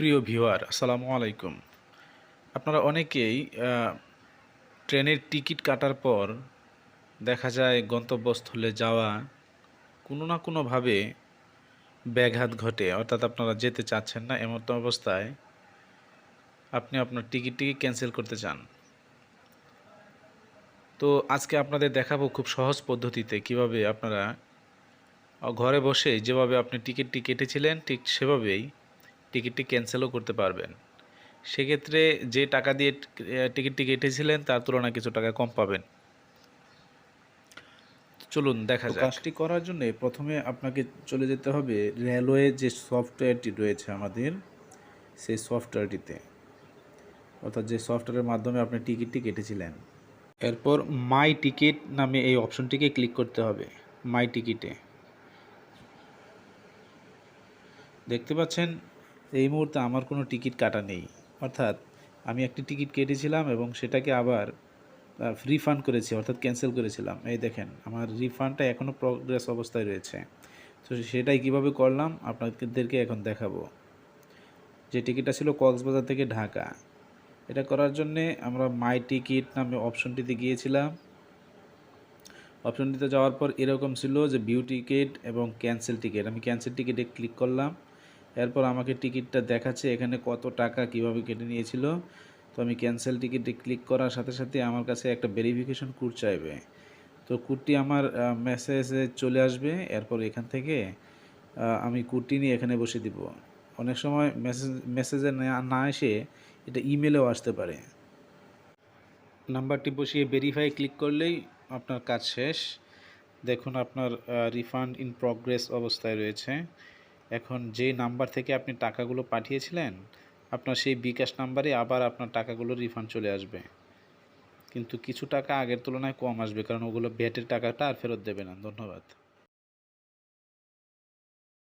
প্রিয় ভিউয়ার, আসসালামু আলাইকুম। আপনারা অনেকেই ট্রেনের টিকিট কাটার পর দেখা যায় গন্তব্যস্থলে যাওয়া কোনো না কোনোভাবে ব্যাঘাত ঘটে। অর্থাৎ আপনারা যেতে চাচ্ছেন না এমন অবস্থায় আপনি আপনার টিকিটটি ক্যান্সেল করতে চান। তো আজকে আপনাদের দেখাবো খুব সহজ পদ্ধতিতে কীভাবে আপনারা ঘরে বসে যেভাবে আপনি টিকিটটি কেটেছিলেন, ঠিক সেভাবেই টিকিটটি ক্যান্সেলও করতে পারবেন। সেক্ষেত্রে যে টাকা দিয়ে টিকিটটি কেটেছিলেন তার তুলনায় কিছু টাকা কম পাবেন। চলুন দেখা যাক। কাজটি করার জন্য প্রথমে আপনাকে চলে যেতে হবে রেলওয়ে যে সফটওয়্যারটি রয়েছে আমাদের সেই সফটওয়্যারটিতে। অর্থাৎ যে সফটওয়্যারের মাধ্যমে আপনি টিকিটটি কেটেছিলেন। এরপর মাই টিকিট নামে এই অপশনটিকে ক্লিক করতে হবে মাই টিকিটে। দেখতে পাচ্ছেন এই মুহূর্তে আমার কোনো টিকিট কাটা নেই। অর্থাৎ আমি একটি টিকিট কেটেছিলাম এবং সেটাকে আবার রিফান্ড করেছি, অর্থাৎ ক্যান্সেল করেছিলাম। এই দেখেন, আমার রিফান্ডটা এখনও প্রগ্রেস অবস্থায় রয়েছে। তো সেটাই কীভাবে করলাম, আপনাদেরকে এখন দেখাবো। যে টিকিটটা ছিল কক্সবাজার থেকে ঢাকা। এটা করার জন্যে আমরা মাই টিকিট নামে অপশনটিতে গিয়েছিলাম। অপশনটিতে যাওয়ার পর এরকম ছিল যে ভিউ টিকিট এবং ক্যান্সেল টিকিট আমি ক্যান্সেল টিকিটে ক্লিক করলাম। এরপর আমাকে টিকিটটা দেখাচ্ছে এখানে কত টাকা কীভাবে কেটে নিয়েছিল। তো আমি ক্যান্সেল টিকিটে ক্লিক করার সাথে সাথে আমার কাছে একটা ভেরিফিকেশন কোড চাইবে। তো কোডটি আমার মেসেজে চলে আসবে। এরপর এখান থেকে আমি কোডটি নিয়ে এখানে বসে দিব। অনেক সময় মেসেজ, মেসেজে না এসে এটা ইমেলেও আসতে পারে। নাম্বারটি বসিয়ে ভেরিফাই ক্লিক করলেই আপনার কাজ শেষ। দেখুন আপনার রিফান্ড ইন প্রগ্রেস অবস্থায় রয়েছে। এখন যে নাম্বার থেকে আপনি টাকাগুলো পাঠিয়েছিলেন, আপনার সেই বিকাশ নাম্বারে আবার আপনার টাকাগুলো রিফান্ড চলে আসবে। কিন্তু কিছু টাকা আগের তুলনায় কম আসবে, কারণ ওগুলো ভ্যাটের টাকাটা আর ফেরত দেবে না। ধন্যবাদ।